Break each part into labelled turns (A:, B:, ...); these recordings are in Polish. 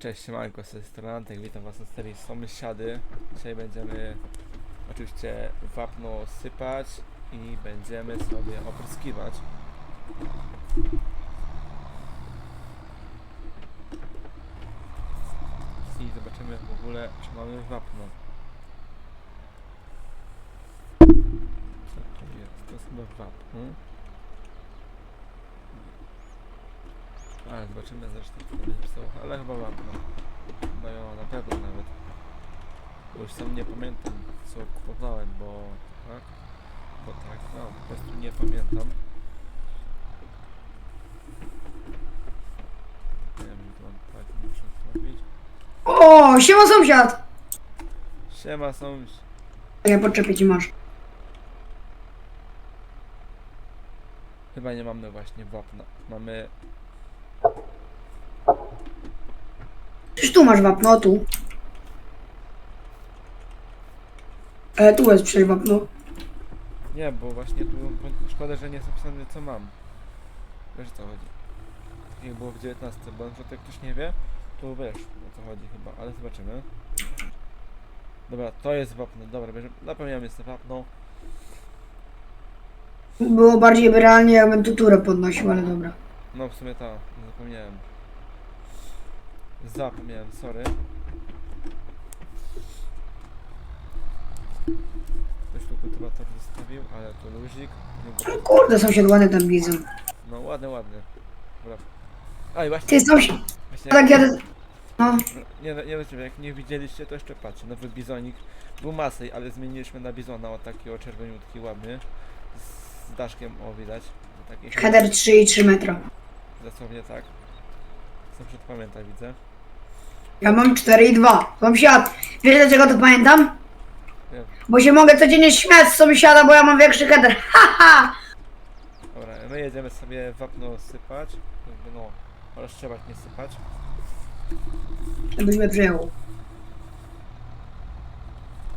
A: Cześć, siemanko, z tej strony witam was na serii Sąsiady. Dzisiaj będziemy oczywiście wapno sypać i będziemy sobie opryskiwać. I zobaczymy w ogóle, czy mamy wapno. Co to jest? To jest chyba wapno. Ale zobaczymy zresztą co będzie pisało, ale chyba wapno. Chyba ją na pewno nawet. Bo już sam nie pamiętam co kupowałem, bo tak, bo tak, no po prostu nie pamiętam. Nie wiem, to mam tak muszę zrobić.
B: O, siema sąsiad!
A: Siema są.
B: Ja podczepię ci masz.
A: Chyba nie mamy właśnie wapna. Mamy.
B: Przecież tu masz wapno, tu. E, tu jest przecież wapno.
A: Nie, bo właśnie tu szkoda, że nie jest napisane co mam. Wiesz o co chodzi. Jak było w 19, bo na przykład jak ktoś nie wie, to wiesz o co chodzi chyba, ale zobaczymy. Dobra, to jest wapno, dobra, bierzemy, jest to wapno.
B: Było bardziej realnie, jakbym tu turę podnosił, ale dobra.
A: No w sumie ta, zapomniałem. Zapomniałem, sorry. Ktoś tu kultywator zostawił, ale to luzik. Nie
B: No Kurde, sąsiad ładny tam widzą.
A: No ładny, ładny. Dobra. A i właśnie,
B: Ty sąsiad,
A: właśnie
B: tak jadę... No,
A: nie, nie, nie, jak nie widzieliście, to jeszcze patrzcie. Nowy bizonik był masej, ale zmieniliśmy na bizona, o takiego czerwoniutki, ładny. Z daszkiem, o widać. Taki
B: header 3,3 metra.
A: Dosłownie tak. Sąsiad pamięta, widzę.
B: Ja mam 4,2. Sąsiad, wiesz dlaczego to pamiętam?
A: Wiem.
B: Bo się mogę codziennie śmiać z sąsiada, bo ja mam większy header. Haha!
A: Dobra, my jedziemy sobie wapno sypać. Jakby no, roztrzebać, nie sypać.
B: Żebyś mnie przyjął.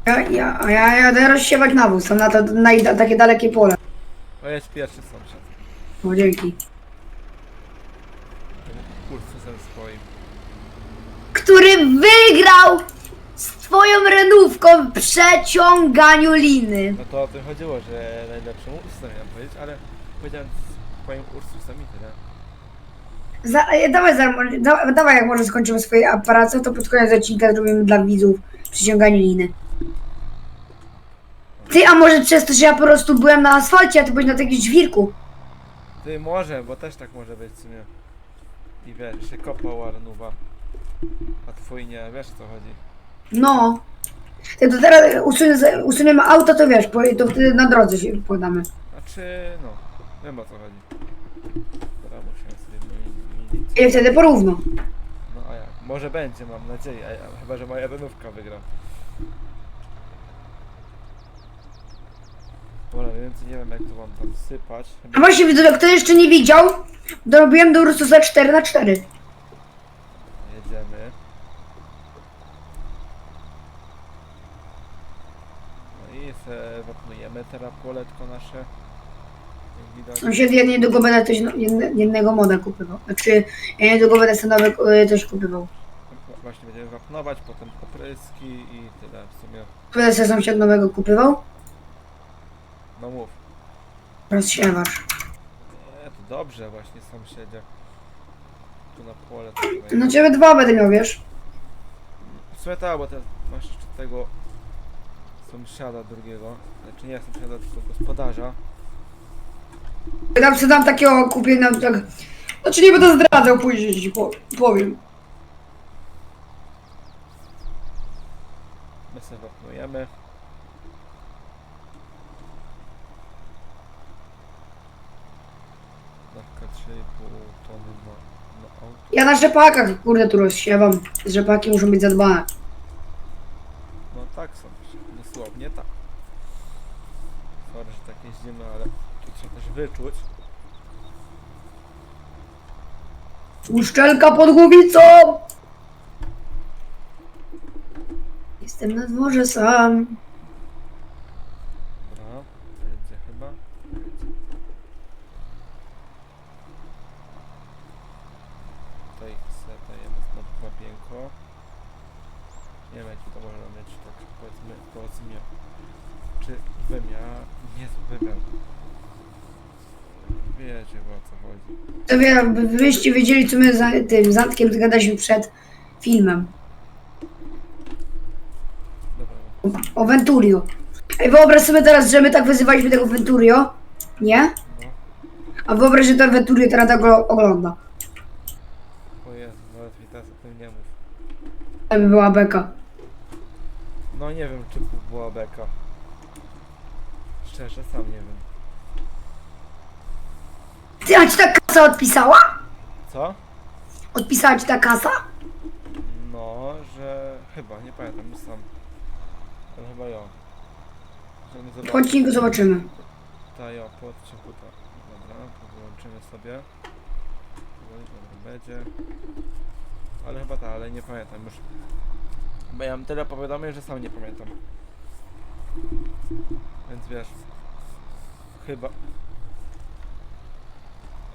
B: Ja, ja, a ja jadę rozsiewać nawóz, tam na, to, na ida- takie dalekie pole.
A: O, jest pierwszy sąsiad.
B: O, dzięki.
A: Kursem swoim.
B: Który wygrał z twoją renówką w przeciąganiu liny.
A: No to o tym chodziło, że najlepszą Ursusem miałem powiedzieć, ale powiedziałem swoim Ursusem i tyle.
B: Za, e, dawaj, za, da, dawaj, jak może skończymy swoje aparaty, to pod koniec odcinka zrobimy dla widzów przyciąganie liny. Ty, a może przez to, że ja po prostu byłem na asfalcie, a ty byłeś na takim żwirku.
A: Ty może, bo też tak może być w sumie. I wiesz, się kopał Arnuwa. A twój nie, wiesz o co chodzi.
B: No. Ty to teraz usunie, usuniemy auto, to wiesz, to wtedy na drodze się podamy.
A: Znaczy, no, wiem o co chodzi. Dobra, musiałem sobie mi- mi-
B: I wtedy porówno.
A: No a jak? Może będzie, mam nadzieję, a ja, chyba że moja renówka wygra. Dobra, więcej nie wiem jak to mam tam sypać.
B: A właśnie widzowie, kto jeszcze nie widział, dorobiłem do Ursusa 4 na 4
A: Jedziemy. No i se wapnujemy teraz poletko nasze. Jak widać.
B: Ja niedługo będę no, jedne- jednego moda kupywał. Znaczy, ja niedługo będę sobie nowy y, coś kupywał.
A: Właśnie będziemy wapnować, potem opryski i tyle w sumie.
B: Będę sobie sąsiad nowego kupywał.
A: No mów.
B: Rozsiewacz.
A: Nie, to dobrze właśnie sąsiedzie. Tu na pole.
B: No ciebie dwa będę miał, wiesz?
A: Sumie tak, bo ten masz jeszcze tego sąsiada drugiego. Znaczy nie sąsiada, tylko gospodarza.
B: Dam sobie dam takiego kupię na tak... Znaczy nie będę zdradzał później, ci po- powiem.
A: My sobie wapnujemy. Dawka 3,5 tony auto.
B: Ja na rzepakach, kurde, tu rozsiewam. Rzepaki muszą być zadbane.
A: No tak są, dosłownie tak. Sorry, że tak jeździmy, ale tu trzeba też wyczuć.
B: Uszczelka pod głowicą! Jestem na dworze sam.
A: Dobra, jedzie chyba. Jedzie. Tutaj sobie dajemy znowu wapienko. okienko. Nie wiem, jaki to można mieć, tak powiedzmy, powiedzmy, czy wymiar, wymiar. Wiecie o co chodzi.
B: To wie, by- byście wiedzieli, co my za tym Zantkiem gadaliśmy przed filmem.
A: Dobra,
B: O Venturio. Ej, wyobraź sobie teraz, że my tak wyzywaliśmy tego Venturio, nie?
A: no.
B: A wyobraź, że ten Venturio teraz tak go ogląda.
A: O Jezu, nawet mi teraz o tym nie mów.
B: To by była beka.
A: No nie wiem, czy była beka. Szczerze, sam nie wiem.
B: Ty, a ci ta kasa odpisała?
A: Co?
B: Odpisała ci ta kasa?
A: No, że chyba, nie pamiętam, już sam. Ale chyba ja. Że
B: W
A: zobaczymy.
B: odcinku zobaczymy.
A: Ta ja, po odcinku ta. Dobra, to wyłączymy sobie. Powoli, Dobra, będzie. Ale chyba ta, ale nie pamiętam już. Bo ja mam tyle powiadomień, że sam nie pamiętam. Więc wiesz. Chyba.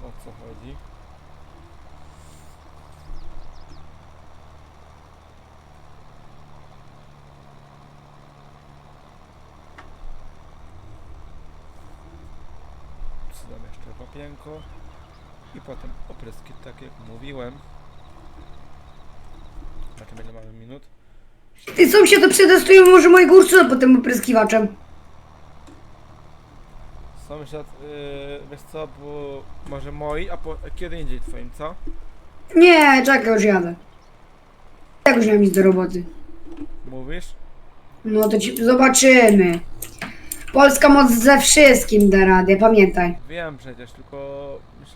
A: O co chodzi? Dodam jeszcze wapienko i potem opryski, tak jak mówiłem. Zobaczymy ile mamy minut.
B: Ty są się to przetestują może mojego Ursusa pod tym opryskiwaczem.
A: Sąsiad, yy, wiesz co, bo może moi, a po, kiedy indziej twoim, co?
B: Nie, czekaj, już jadę. Jak już mam nic do roboty.
A: Mówisz?
B: No to ci zobaczymy. Polska moc ze wszystkim da radę, pamiętaj.
A: Wiem przecież, tylko myśl,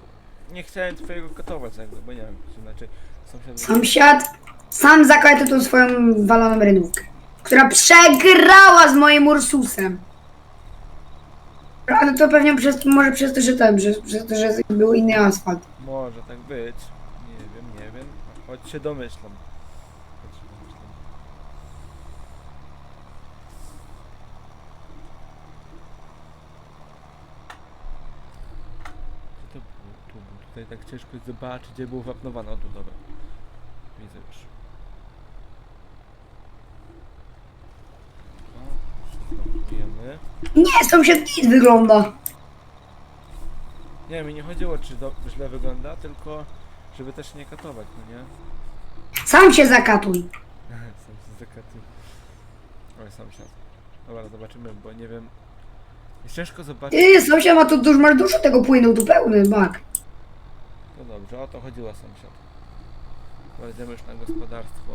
A: nie chciałem twojego gotować jakby, bo nie wiem, czy znaczy sąsiad...
B: Sąsiad sam zakłada tą swoją waloną rynówkę, która przegrała z moim Ursusem. Ale to pewnie przez, może przez to, że ten, przez, przez to, że był inny asfalt.
A: Może tak być, nie wiem, nie wiem, choć się domyślam. Choć się domyślam. Gdzie to było? Tu. Tutaj tak ciężko jest zobaczyć, gdzie było wapnowane. O tu, dobra. Widzę już.
B: Nie, sąsiad nic wygląda.
A: Nie, mi nie chodziło, czy to źle wygląda, tylko żeby też nie katować, no nie?
B: Sam się zakatuj.
A: Sam się zakaty. Oj, sąsiad. Dobra, zobaczymy, bo nie wiem. Jest ciężko zobaczyć.
B: Ty, sąsiad ma tu dużo, masz dużo tego płynu, tu pełny bak.
A: No dobrze, o to chodziło sąsiad. Pojedziemy już na gospodarstwo.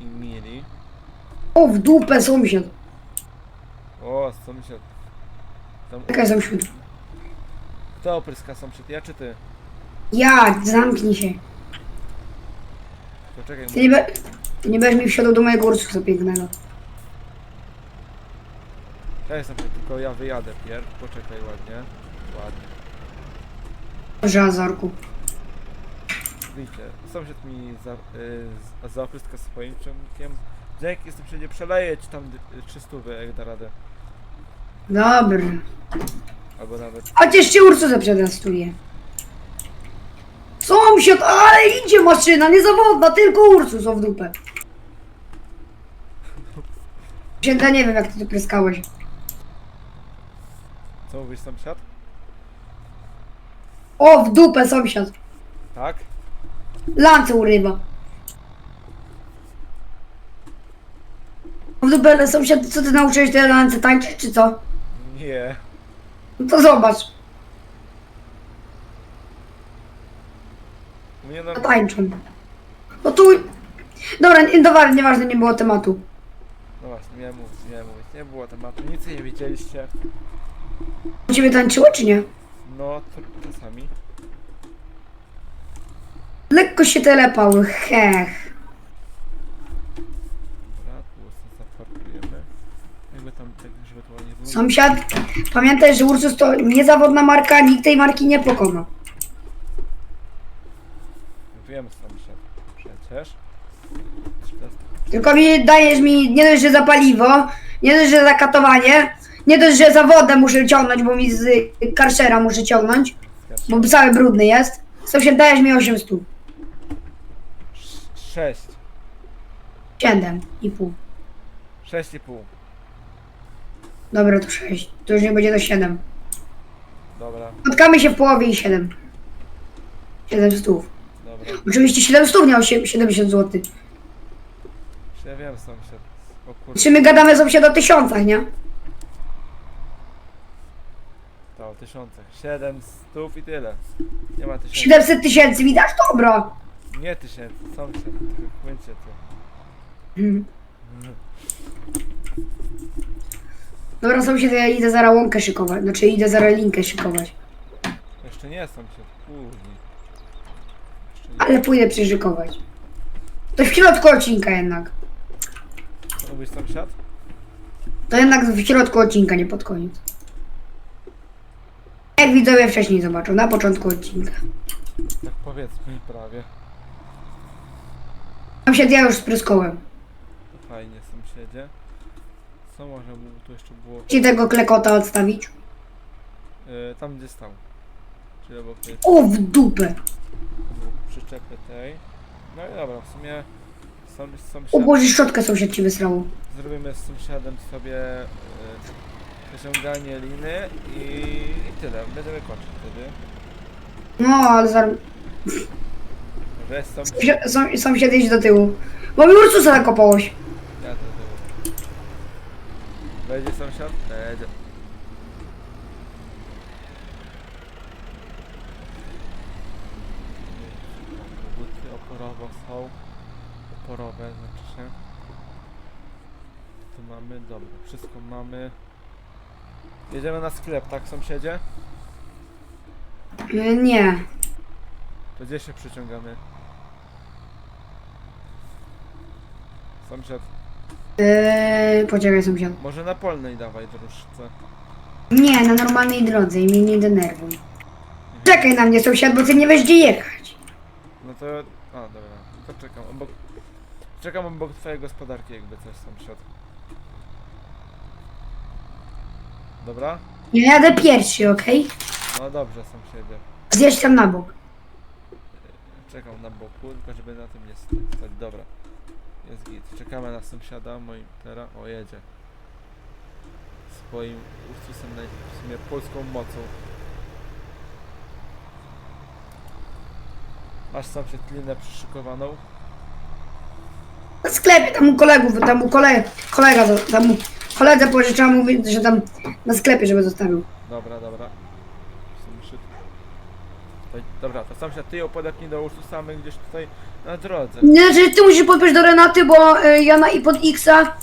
A: I mieli.
B: O, w dupę sąsiad.
A: O, sąsiad. Tam,
B: Czekaj sąsiad.
A: kto opryska sąsiad? Ja czy ty?
B: Ja, zamknij się.
A: Poczekaj,
B: Ty nie, be, ty nie będziesz mi wsiadał do mojego Ursusa pięknego.
A: Cześć sąsiad, tylko ja wyjadę pierw. Poczekaj ładnie. Ładnie.
B: Boże, Azorku.
A: Widzicie, sąsiad mi za, y, z- zaopryska swoim ciągnikiem. Dzięki, jestem wszędzie przeleję ci tam dy- 300 jak da radę.
B: Dobra.
A: Albo nawet
B: Chociaż cię Ursusa przetestuje. Sąsiad, ale idzie maszyna, niezawodna, tylko Ursus o w dupę. Święta nie wiem jak ty to pryskałeś.
A: Co mówisz sąsiad?
B: O, w dupę sąsiad.
A: Tak?
B: Lance urywa. W dupę, ale sąsiad, co ty nauczyłeś te lance tańczyć, czy co?
A: Nie.
B: No to zobacz,
A: Mnie no...
B: tańczą. No tu... Dobra, nie, dobra, nieważne, nie było tematu.
A: No właśnie, miałem mówić, miałem mówić. Nie było tematu, nic nie widzieliście.
B: U ciebie tańczyło, czy nie?
A: No, to czasami.
B: Lekko się telepały, hech.
A: Dobra, tu sobie zaparkujemy. Jakby tam tak, żeby to nie było.
B: Sąsiad, pamiętaj, że Ursus to niezawodna marka, nikt tej marki nie pokona.
A: Wiem sąsiad. Przecież.
B: Tylko mi dajesz mi nie dość, że za paliwo, nie dość, że za katowanie, nie dość, że za wodę muszę ciągnąć, bo mi z karszera muszę ciągnąć, bo cały brudny jest. Sąsiad, dajesz mi 800.
A: 6.
B: Siedem i pół.
A: 6,5.
B: Dobra, to sześć. To już nie będzie to siedem.
A: Dobra,
B: Spotkamy się w połowie i siedem. Siedem stów.
A: dobra.
B: Oczywiście siedem stów miał się 70 zł.
A: Ja wiem sąsiad. O kurde,
B: Czy my gadamy sobie o tysiącach, nie?
A: to o tysiącach. 7 stów i tyle. Nie ma tysięcy.
B: 700 tysięcy, widać? Dobra.
A: Nie tysięcy, sąsiad. Tylko Chwyńcie to.
B: Mhm. Dobra, sąsiad, ja idę zaraz łąkę szykować. Znaczy idę zaraz linkę szykować.
A: Jeszcze nie sąsiad, nie.
B: Ale pójdę przyszykować. To w środku odcinka jednak.
A: Co mówisz sąsiad?
B: To jednak w środku odcinka, nie pod koniec. Jak widzowie wcześniej zobaczą, na początku odcinka.
A: Tak powiedzmy prawie.
B: Sąsiad, ja już spryskałem.
A: To fajnie sąsiedzie. Co może mu tu jeszcze było?
B: Ci tego klekota odstawić.
A: Yy, tam gdzie stał. Czyli obok tej
B: O, w dupę.
A: przyczepy tej. No i dobra, w sumie
B: O
A: sąsiad,
B: Boże, szczotkę sąsiad ci wysrało.
A: zrobimy z sąsiadem sobie yy, wyciąganie liny i, i tyle. Będziemy kończyć wtedy.
B: No, ale zaraz...
A: Weź sąsiad,
B: Sąsiad, sąs- sąsiad idź do tyłu. Bo mi Ursusa nakopałeś.
A: Wejdzie sąsiad? Wejdzie. Buty oporowe są. Oporowe znaczy się. Tu mamy, dobra, wszystko mamy. Jedziemy na sklep, tak sąsiedzie?
B: E, Nie.
A: To gdzie się przyciągamy? Sąsiad,
B: Eee, poczekaj sąsiad.
A: może na polnej dawaj dróżce.
B: Nie, na normalnej drodze i mnie nie denerwuj. Czekaj na mnie sąsiad, bo ty nie wiesz gdzie jechać.
A: No to. A, dobra, to czekam obok. Czekam obok twojej gospodarki, jakby coś sąsiad. Dobra?
B: Ja jadę pierwszy, okej?
A: No dobrze, sąsiedzie.
B: Zjedź tam na bok.
A: Czekam na boku, tylko żeby na tym nie sta- stać. Dobra. Jest git. Czekamy na sąsiada, moim teraz. O, jedzie. Swoim Ursusem, w sumie polską mocą. Masz sąsiad linę przyszykowaną?
B: Na sklepie, tam u kolegów, tam u kole, kolega, tam u koledze pożyczałam, mówi, że tam na sklepie, żeby zostawił.
A: Dobra, dobra. To, dobra, to sąsiad ty ją podepnij do Ursusa, my gdzieś tutaj na drodze.
B: Nie, znaczy ty musisz podpiąć do Renaty, bo y, ja na i pod Xa,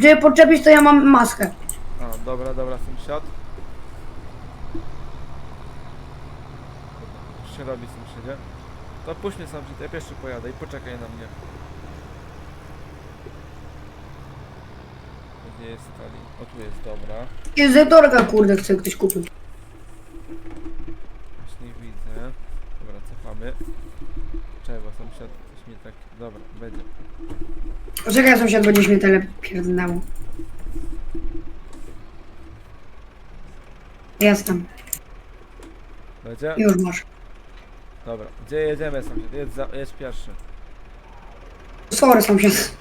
B: żeby podczepić, to ja mam maskę.
A: A, dobra, dobra, sąsiad. Co się robi sąsiedzie? To puść mnie sąsiad, ja pierwszy pojadę i poczekaj na mnie. Gdzie jest stali? O tu jest, dobra.
B: Jest zetorka, kurde, chce ktoś kupić.
A: Cofamy. Czego sąsiad coś mi tak... Dobra, będzie.
B: Poczekaj, sąsiad, będziesz mnie tyle pierdnęło. Jestem,
A: Będzie?
B: już masz.
A: Dobra. Gdzie jedziemy sąsiad? Jedź, za, jedź pierwszy.
B: Sorry, sąsiad.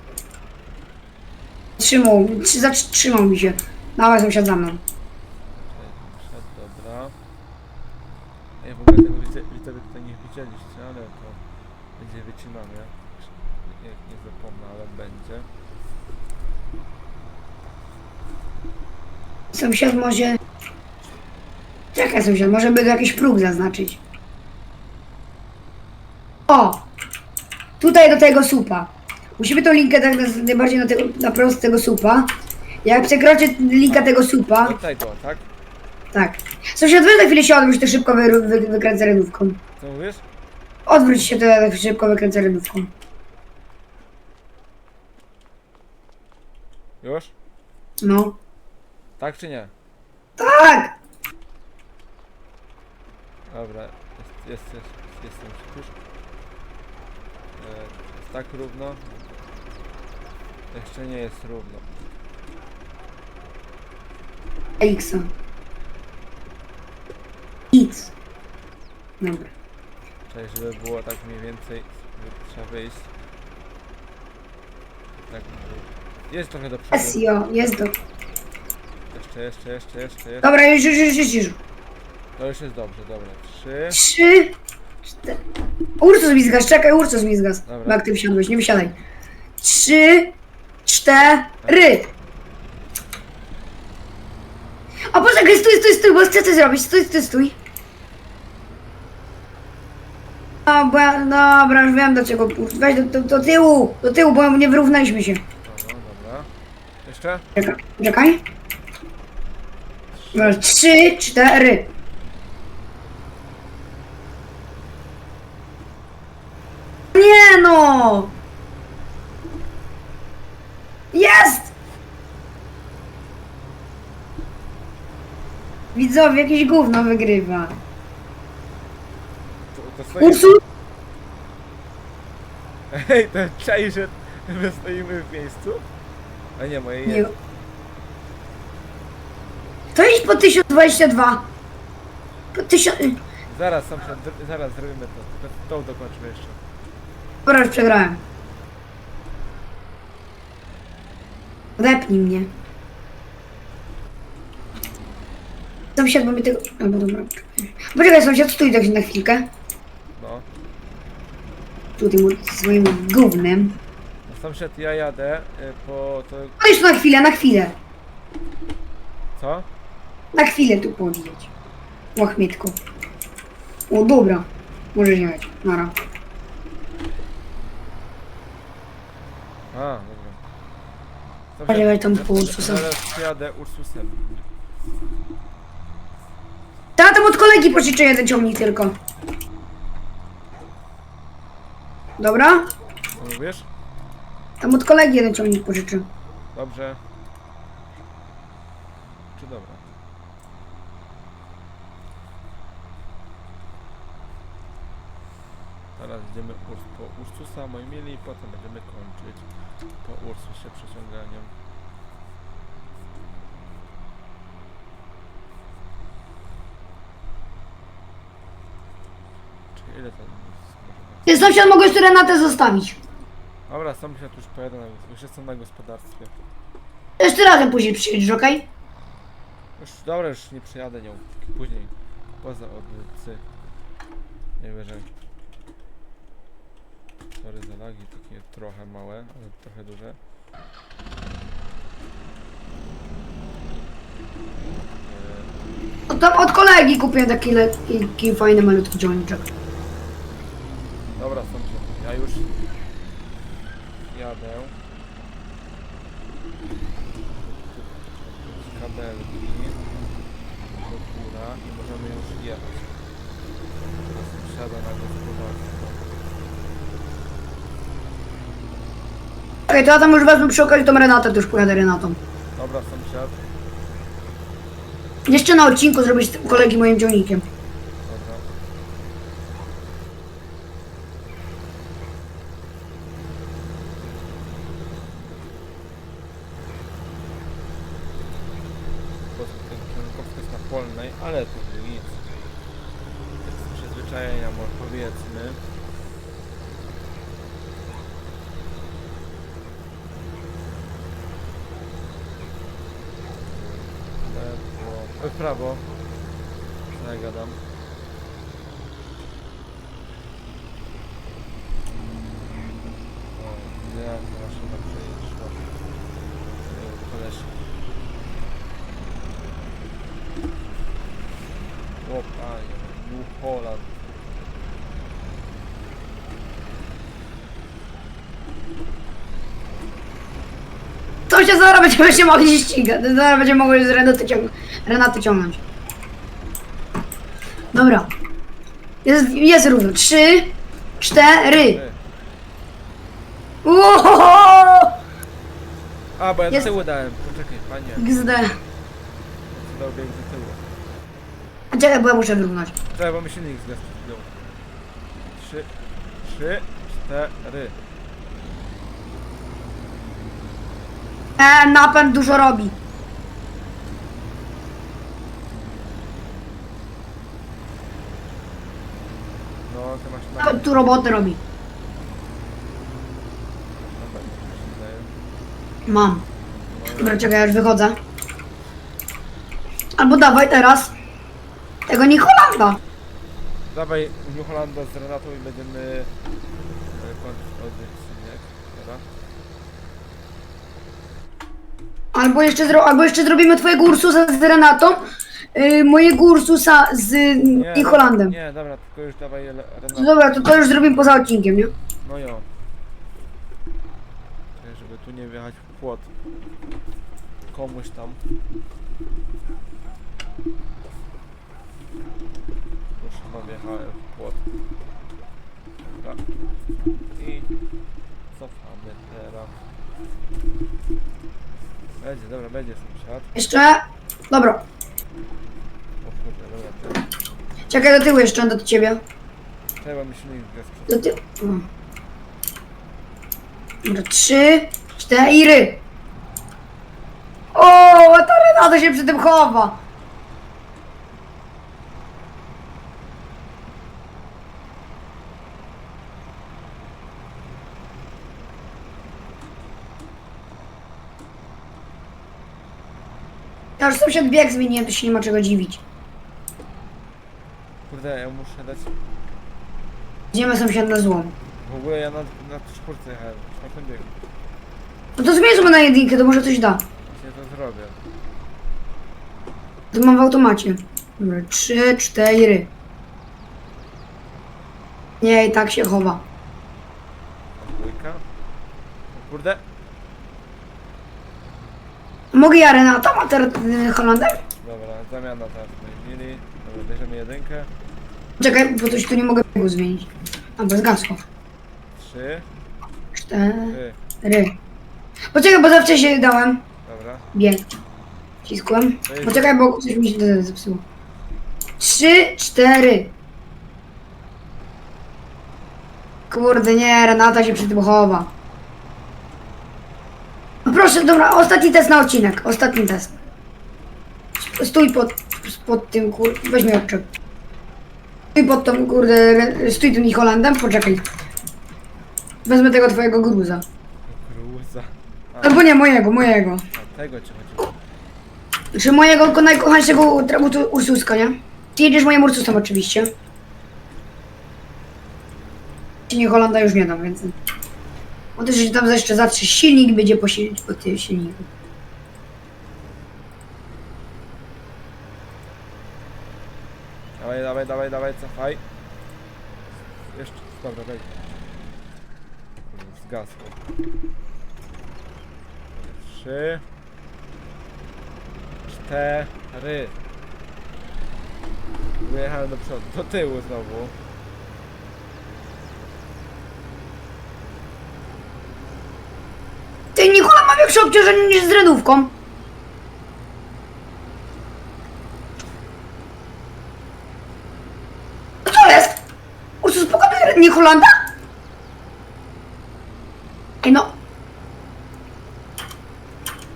B: Trzymał, trzy- zatrzymał mi się. Dawaj, sąsiad za mną.
A: Przed, dobra. Ja w ogóle tego widzę, widzowie tutaj nie widzieliście, ale to wycinane. Nie, nie zapomnę, ale będzie.
B: Sąsiad może... Czekaj, sąsiad, może by tu jakiś próg zaznaczyć. O! Tutaj do tego supa. Musimy tą linkę tak na- najbardziej na, tego, na prost tego supa. Jak przekroczę linkę tego supa,
A: Tutaj go, tak?
B: tak. Sąsiad, weź na chwilę się odwróć, to szybko wy, wy, wykręcę rynówką.
A: Co mówisz?
B: Odwróć się, to ja tak szybko wykręcę rynówką.
A: Już?
B: No.
A: Tak czy nie?
B: Tak!
A: Dobra, jest, jest, jest, jestem już. E, jest tak równo. Jeszcze nie jest równo.
B: X. X. Dobra.
A: Czyli żeby było tak mniej więcej, trzeba wyjść. Tak. Jest trochę do przodu.
B: SEO, jest do...
A: Jeszcze, jeszcze, jeszcze, jeszcze, jeszcze.
B: Dobra, już, już, już, już, już.
A: To już jest dobrze, dobra. Trzy.
B: Trzy, cztery... Ursus mi zgasł, czekaj, Ursus mi zgasł.
A: Dobra.
B: Bo jak ty wsiadłeś, nie wysiadaj. Trzy, cztery. A poczekaj, stój, stój, stój, bo chcę coś zrobić. Stój, stój, stój. No, bo ja, dobra, już wiem do czego. Weź do, do, do tyłu, do tyłu, bo nie wyrównaliśmy się.
A: Dobra, dobra. Jeszcze?
B: Czekaj, czekaj. Dobra, Trzy, cztery. Nie no! Jest! Widzowie, jakieś gówno wygrywa.
A: Stoi...
B: Ursus?
A: Ej, to czai, że my stoimy w miejscu? A nie, moje
B: Nie.
A: jest.
B: To idź po 1022. Po 1000...
A: Zaraz, się, dr- zaraz zrobimy to. Tylko tą dokończmy jeszcze.
B: Dobra, już przegrałem. Wepnij mnie. Sąsiad, bo mi tego... Albo dobra. Poczekaj, sąsiad, stój tak na chwilkę. Tu tym swoim gównem.
A: Sąsiad, ja jadę y, po to...
B: Tu na chwilę, na chwilę.
A: Co?
B: Na chwilę tu podjedź. Łachmietko. O, dobra. Możesz jechać. Nara.
A: A, dobra.
B: Poczekaj tam po Ursusa.
A: Zaraz jadę Ursusem.
B: Ta tam od kolegi pożyczę jeden ciągnik tylko. Dobra?
A: Co mówisz?
B: Tam od kolegi jeden ciągnik pożyczę.
A: Dobrze. Czy dobra? Teraz idziemy Urs po Ursusa, moi mili, i potem będziemy kończyć po Ursusie przeciąganiem. Czy ile to jest? Może tak.
B: Ty sąsiad mogłeś tu Renatę zostawić.
A: Dobra, sąsiad już pojadę, już jestem na gospodarstwie.
B: Jeszcze razem później przyjedziesz, okej?
A: Już, dobra, już nie przyjadę nią. Później. Poza od cy. Najwyżej. Sorry za lagi, takie trochę małe, ale trochę duże.
B: Od, tam od kolegi kupiłem taki, le- taki fajny, malutki ciągniczek.
A: Już jadę. Kabelki do góra i możemy już jechać. Teraz Siada na gospodarstwo.
B: Okej, to ja tam już wezmę przy okazji tą Renatę, to już pojadę Renatą.
A: Dobra, sąsiad.
B: Jeszcze na odcinku zrobić z tym kolegi moim ciągnikiem.
A: Dobra. Po prostu ten kierunkowskaz jest na polnej, ale to nic. Z przyzwyczajenia powiedzmy. Lewo, w prawo. Co ja gadam? O, jak ta maszyna przejeżdża. Yy, Koleś. O panie, New Holland.
B: Sąsiad, zaraz będziemy się mogli ścigać. Zaraz będziemy mogli z Renaty, ciąg Renaty ciągnąć. Dobra. Jest, jest równo. Trzy, cztery. Uhoho!
A: A, bo ja do
B: Jest-
A: tyłu dałem. Poczekaj, panie.
B: XD.
A: Dał bieg do tyłu.
B: A Czekaj, bo ja muszę wyrównać.
A: Czekaj, bo mi silnik zgasł przed chwilą. Trzy, trzy, cztery.
B: E, napęd dużo robi.
A: No, ty masz na...
B: Napęd tu roboty robi.
A: Napęd, mi się wydaje.
B: Mam. Dobra, czekaj, ja już wychodzę. Albo dawaj teraz. Tego nie Holanda.
A: Dawaj New Hollanda z Renatą i będziemy e, kończyć odcinek. Dobra?
B: Albo jeszcze, zro... Albo jeszcze zrobimy twojego Ursusa z Renatą. Yy, mojego Ursusa z nie, Holandem.
A: Nie, dobra, tylko już dawaj Le-
B: No
A: Renatę.
B: dobra, to to już zrobimy poza odcinkiem, nie?
A: No jo. Czekaj, Żeby tu nie wjechać w płot. Komuś tam. Już chyba wjechałem w płot. Dobra. I cofamy teraz. Będzie, dobra, będzie sąsiad.
B: Jeszcze. Dobra.
A: O kurde, dobra, ten.
B: Czekaj do tyłu jeszcze, do ciebie.
A: Trzeba mi silnik
B: Do
A: zgasł.
B: tyłu. O. Dobra, trzy, cztery. O, ta Renata się przy tym chowa. Ja już sąsiad bieg zmieniłem, to się nie ma czego dziwić.
A: Kurde, ja muszę dać...
B: Idziemy sąsiad na złom.
A: W ogóle ja na, na czwórce jechałem, w czwartym biegu.
B: No to zmierzmy na jedynkę, to może coś da.
A: Właśnie to zrobię.
B: To mam w automacie. Dobra, trzy, cztery. Nie, i tak się chowa.
A: A dwójka. O kurde.
B: Mogę ja Renata, a teraz y, Holandem?
A: Dobra, zamiana teraz w tej chwili. Dobra, bierzemy jedynkę.
B: Czekaj, bo coś tu nie mogę biegu zmienić. A, bez gasło.
A: Trzy.
B: Cztery. Poczekaj, bo za wcześnie dałem.
A: Dobra.
B: Bieg. Wciskłem. Poczekaj, bo coś mi się zepsuło. Trzy, cztery. Kurde, nie, Renata się przy tym chowa. Proszę, dobra, ostatni test na odcinek. Ostatni test. Stój pod, pod tym, kur... Weź mi odczep. Stój pod tą, kurde, stój tym Holandem, poczekaj. Wezmę tego twojego gruza.
A: Cruza. A,
B: Albo nie, mojego, mojego.
A: a tego ci chodziło.
B: Czy mojego ko- najkochańszego utrabutu Ursuska, nie? Ty jedziesz moim Ursusem oczywiście. Ci nie Holanda już nie dam, więc... On też że tam jeszcze zawsze silnik będzie po, sil- po tym silniku.
A: Dawaj, dawaj, dawaj, dawaj, cofaj. Jeszcze, dobra, wejdź. Zgasło. Trzy. Cztery. Wyjechałem do przodu, do tyłu znowu.
B: Ty Większe obciążenie niż z renówką. Co jest? Ursus pokonał nie Holanda? Ej no.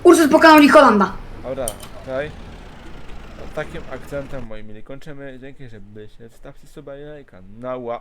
B: Ursus pokonał nie Holanda.
A: Dobra, okej. Takim akcentem, moi mili, kończymy. Dzięki, że byliście. Wstawcie i lajka. Nała.